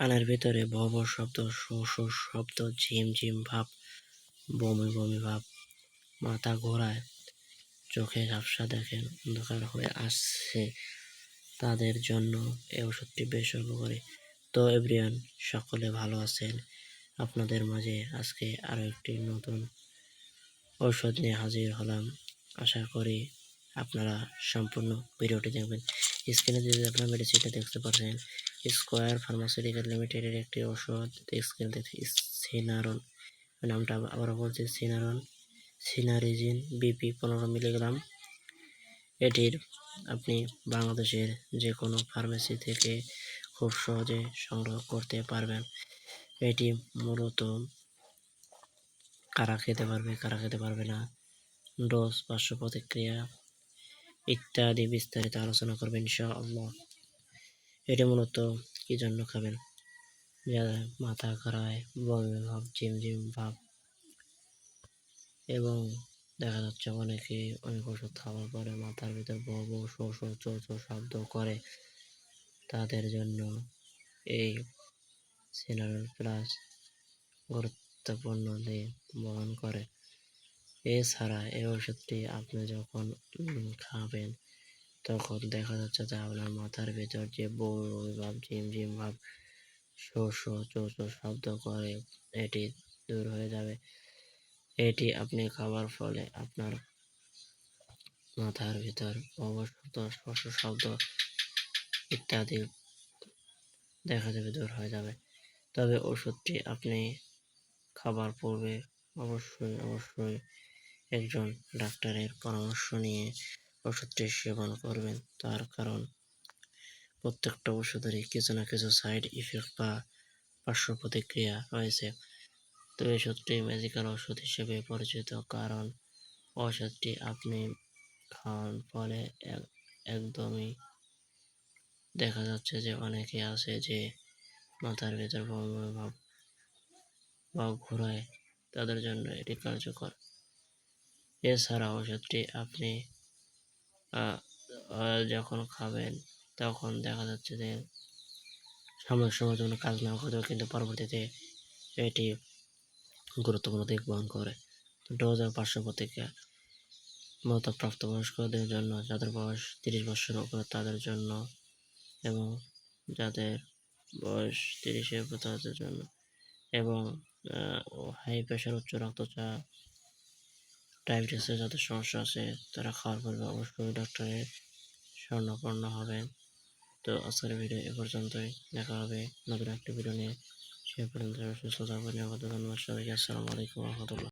কানের ভিতরে ভ ভ শব্দ, শো শো শব্দ, ঝিম ঝিম ভাব, বমি বমি ভাব। মাথা ঘোরায়, চোখে ঝাপসা দেখেন অন্ধকার হয়ে আসছে তাদের জন্য। এই ওষুধটি বেশ উপকারী। তো এভরিয়ান সকলে ভালো আছেন? আপনাদের মাঝে আজকে আরও একটি নতুন ঔষধ নিয়ে হাজির হলাম। আশা করি আপনারা সম্পূর্ণ ভিডিওটি দেখবেন। স্ক্রিনে যে আপনারা মেডিসিনটা দেখতে পাচ্ছেন স্কোয়ার ফার্মাসিউটিক্যাল লিমিটেডের একটি ওষুধ স্ক্রিনে দেখতে সিনারন নামটা আবারও বলছি সিনারন সিনারিজিন, বিপি পনেরো মিলিগ্রাম। এটির আপনি বাংলাদেশের যে কোনো ফার্মেসি থেকে খুব সহজে সংগ্রহ করতে পারবেন। এটি মূলত কারা খেতে পারবে, কারা খেতে পারবে না, ডোজ, পার্শ্ব প্রতিক্রিয়া ইত্যাদি বিস্তারিত আলোচনা করবেন ইনশাআল্লাহ। এটি মূলত কি জন্য খাবেন? যারা মাথা ঘোরায় বমি ভাব, ঝিমঝিম ভাব এবং দেখা যাচ্ছে অনেকে অনেক ওষুধ খাওয়ার পরে মাথার ভিতর বউ বউ শো শো চো শব্দ করে। তাদের জন্য এই সিনারল প্লাস গুরুত্বপূর্ণ দিয়ে বহন করে। এছাড়া এই ওষুধটি আপনি যখন খাবেন তখন দেখা যাচ্ছে যে আপনার মাথার ভিতর যে বমি ভাব ঝিমঝিম ভাব শো চো চো শব্দ করে, এটি দূর হয়ে যাবে। এটি আপনি খাবার ফলে আপনার মাথার ভিতর অবশব্দ স্পর্শ শব্দ ইত্যাদি দেখা যাবে, দূর হয়ে যাবে। তবে ওষুধটি আপনি খাবার পূর্বে অবশ্যই অবশ্যই একজন ডাক্তারের পরামর্শ নিয়ে ওষুধটি সেবন করবেন। তার কারণ, প্রত্যেকটা ওষুধেরই কিছু না কিছু সাইড ইফেক্ট বা পার্শ্ব প্রতিক্রিয়া রয়েছে। তো ওষুধটি ম্যাজিক্যাল ওষুধ হিসেবে পরিচিত কারণ ওষুধটি আপনি খাওয়ার ফলে একদমই দেখা যাচ্ছে যে অনেকে আছে যে মাথার ভেতর ভাব বা ঘোরায়, তাদের জন্য এটি কার্যকর। এছাড়া ওষুধটি আপনি যখন খাবেন, তখন দেখা যাচ্ছে যে সাময়িক সময়ের জন্য কাজ না করতেও কিন্তু পরবর্তীতে এটি গুরুত্বপূর্ণ দিক বহন করে। ডোজ আর পার্শ্ব প্রতিক্রিয়া মূলত প্রাপ্তবয়স্কদের জন্য, যাদের বয়স তিরিশ বছরের উপরে, তাদের জন্য এবং যাদের বয়স তিরিশের উপরে, তাদের জন্য এবং হাই প্রেশার উচ্চ রক্তচাপ ডায়াবেটিসের যাদের সমস্যা আছে, তারা খাওয়ার পূর্বে অবশ্যই ডক্টরের স্বর্ণপন্ন হবে। তো আজকের ভিডিও এ পর্যন্তই, দেখা হবে নতুন একটি ভিডিও নিয়ে। সে পর্যন্ত সুস্থ থাকবেন ধন্যবাদ সবাইকে আসসালামু আলাইকুম রহমতুল্লাহ।